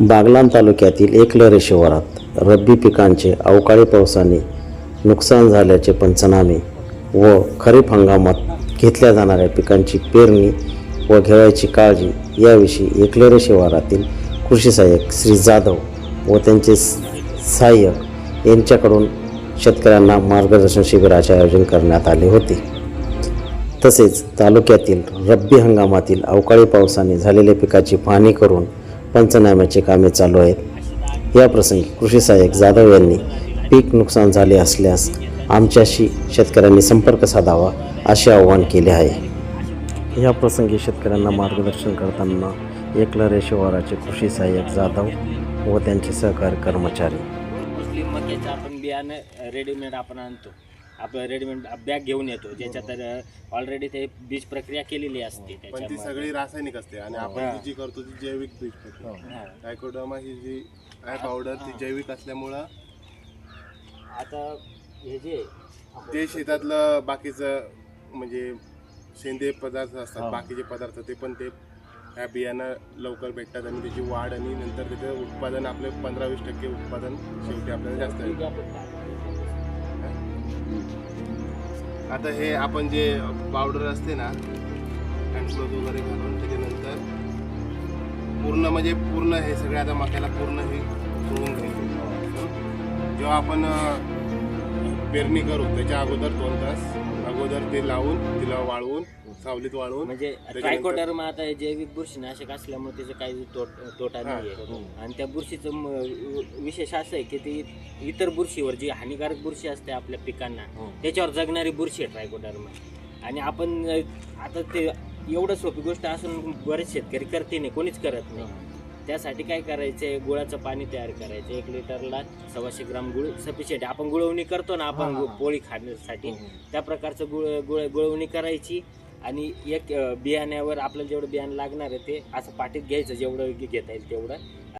बागलाण तालुक्यातील एकलरे शिवारात रब्बी पिकांचे अवकाळी पावसाने नुकसान झाल्याचे पंचनामे व खरीप हंगामात घेतल्या जाणाऱ्या पिकांची पेरणी व घेवायची काळजी याविषयी एकलरे शिवारातील कृषी सहाय्यक श्री जाधव व त्यांचे सहाय्यक यांच्याकडून शेतकऱ्यांना मार्गदर्शन शिबिराचे आयोजन करण्यात आले होते. तसेच तालुक्यातील रब्बी हंगामातील अवकाळी पावसाने झालेल्या पिकाची पाहणी करून पंचनाम्याचे कामे चालू आहेत. याप्रसंगी कृषी सहाय्यक जाधव यांनी पीक नुकसान झाले असल्यास आमच्याशी शेतकऱ्यांनी संपर्क साधावा असे आवाहन केले आहे. या प्रसंगी शेतकऱ्यांना मार्गदर्शन करताना एकलरे शिवाराचे कृषी सहाय्यक जाधव व त्यांचे सहकारी कर्मचारी. मुस्लिम मक्याचं आपण बियाणं रेडीमेड आपण आणतो. आपण रेडीमेड बॅग घेऊन येतो. ज्याच्यात ऑलरेडी ते बीज प्रक्रिया केलेली असते पण ती सगळी रासायनिक असते आणि आपण ती जी करतो ती जैविक बीज प्रक्रिया. हा. डायकोडर्मा ही जी आहे पावडर ती जैविक असल्यामुळं आता हे जे ते शेतातलं बाकीचं म्हणजे शेंदे पदार्थ असतात बाकीचे पदार्थ ते पण ते ह्या बियाणं लवकर भेटतात आणि त्याची वाढ आणि नंतर त्याचं उत्पादन आपले पंधरा वीस टक्के उत्पादन शेवटी आपल्याला जास्त आता हे आपण जे पावडर असते ना हँडफ्लोज वगैरे घालून त्याच्यानंतर पूर्ण म्हणजे पूर्ण हे सगळे आता मक्याला पूर्ण हे धुवून घ्यायचं जेव्हा आपण पेरणी करू त्याच्या अगोदर दोन तास ते लावून तिला वाळवून सावलीत वाळवून म्हणजे ट्रायकोडर्मा आता हे जैविक बुरशीनाशक असल्यामुळे त्याचं काही तोट तोटा नाही आहे आणि त्या बुरशीचं म- विशेष असं आहे की ती इतर बुरशीवर जी हानिकारक बुरशी असते आपल्या पिकांना त्याच्यावर जगणारी बुरशी आहे ट्रायकोडर्मा आणि आपण अ, आता ते एवढं सोपी गोष्ट असून बरेच शेतकरी करते नाही कोणीच करत नाही. त्यासाठी काय करायचंय? गुळाचं पाणी तयार करायचं एक लिटरला सव्वाशे ग्राम गुळ सफिशियंट आपण गुळवणी करतो ना आपण पोळी खाण्यासाठी. त्या प्रकारचं गुळ गुळ गुळवणी करायची आणि एक बियाण्यावर आपल्याला जेवढं बियाणं लागणार आहे ते असं पाटीत घ्यायचं जेवढं घेता येईल तेवढं.